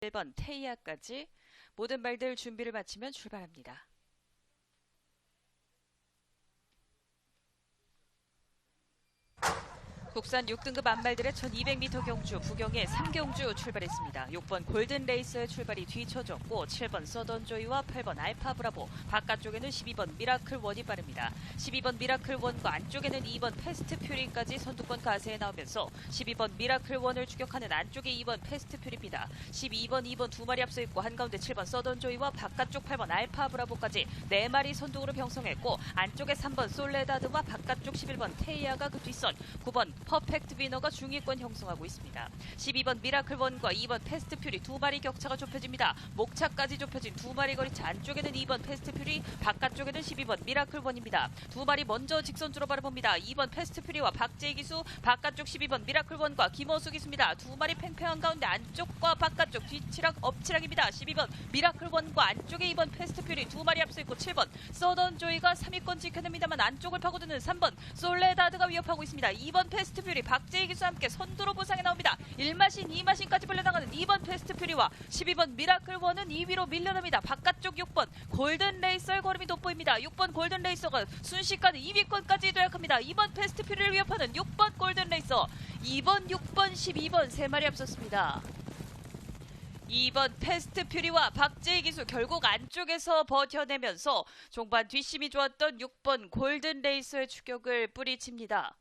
1번 테이아까지 모든 말들 준비를 마치면 출발합니다. 국산 6등급 안말들의 1200m 경주 부경의 3경주 출발했습니다. 6번 골든 레이스의 출발이 뒤쳐졌고 7번 서던 조이와 8번 알파 브라보 바깥쪽에는 12번 미라클 원이 빠릅니다. 12번 미라클 원과 안쪽에는 2번 패스트 퓨리까지 선두권 가세에 나오면서 12번 미라클 원을 추격하는 안쪽에 2번 패스트 퓨리입니다. 12번 2번 두 마리 앞서 있고 한가운데 7번 서던 조이와 바깥쪽 8번 알파 브라보까지 네 마리 선두으로 병성했고 안쪽에 3번 솔레다드와 바깥쪽 11번 테이아가 그 뒷선 9번 퍼펙트 비너가 중위권 형성하고 있습니다. 12번 미라클원과 2번 패스트 퓨리 두 마리 격차가 좁혀집니다. 목차까지 좁혀진 두 마리 거리차 안쪽에는 2번 패스트 퓨리 바깥쪽에는 12번 미라클원입니다. 두 마리 먼저 직선주로 바라봅니다. 2번 패스트 퓨리와 박재희 기수 바깥쪽 12번 미라클원과 김호수 기수입니다. 두 마리 팽팽한 가운데 안쪽과 뒤치락 엎치락입니다. 12번 미라클 원과 안쪽에 2번 패스트 퓨리 두 마리 앞서 있고 7번 서던 조이가 3위권 지켜냅니다만 안쪽을 파고드는 3번 솔레다드가 위협하고 있습니다. 2번 패스트 퓨리 박재희 기수와 함께 선두로 보상에 나옵니다. 1마신 2마신까지 불려나가는 2번 패스트 퓨리와 12번 미라클 원은 2위로 밀려납니다. 바깥쪽 6번 골든 레이서의 걸음이 돋보입니다. 6번 골든 레이서가 순식간에 2위권까지 도약합니다. 2번 패스트 퓨리를 위협하는 6번 골든 레이서 2번 6번 12번 세 마리 앞섰습니다. 2번 패스트 퓨리와 박재희 기수 결국 안쪽에서 버텨내면서 종반 뒷심이 좋았던 6번 골든 레이서의 추격을 뿌리칩니다.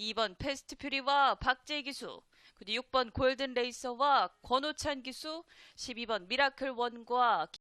2번 패스트 퓨리와 박재희 기수 그리고 6번 골든 레이서와 권호찬 기수 12번 미라클 원과